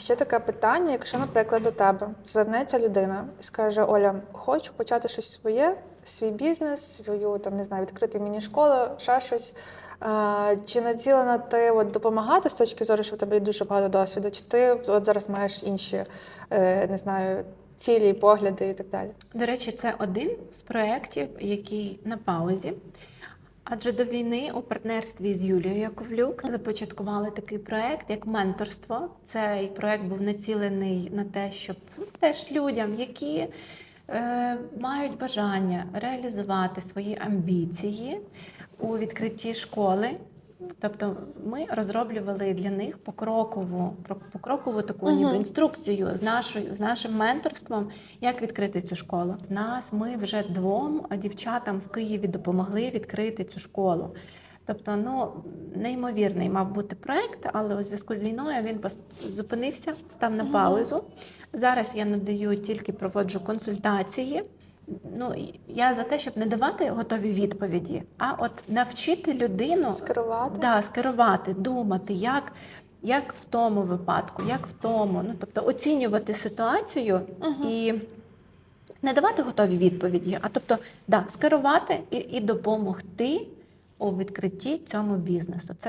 ще таке питання: якщо, наприклад, до тебе звернеться людина і скаже: Оля, хочу почати щось своє, свій бізнес, свою там не знаю, відкрити міні-школу, ще щось. Чи націлена ти от, допомагати з точки зору, що в тебе є дуже багато досвіду? Чи ти от зараз маєш інші е, не знаю, цілі, погляди і так далі? До речі, це один з проєктів, який на паузі. Адже до війни у партнерстві з Юлією Яковлюк започаткували такий проект як менторство. Цей проект був націлений на те, щоб теж людям, які е, мають бажання реалізувати свої амбіції у відкритті школи. Тобто ми розроблювали для них покрокову, покрокову таку Мгм. ніби інструкцію з нашою з нашим менторством, як відкрити цю школу. Нас ми вже двом дівчатам в Києві допомогли відкрити цю школу. Тобто, ну неймовірний мав бути проект, але у зв'язку з війною він зупинився, став на паузу. Зараз я надаю тільки проводжу консультації. Ну я за те, щоб не давати готові відповіді, а от навчити людину Скерувати? Да, скерувати, думати, як, як в тому випадку, як в тому. Ну, тобто оцінювати ситуацію Мгм. і не давати готові відповіді, а тобто да, скерувати і, і допомогти у відкритті цьому бізнесу. Це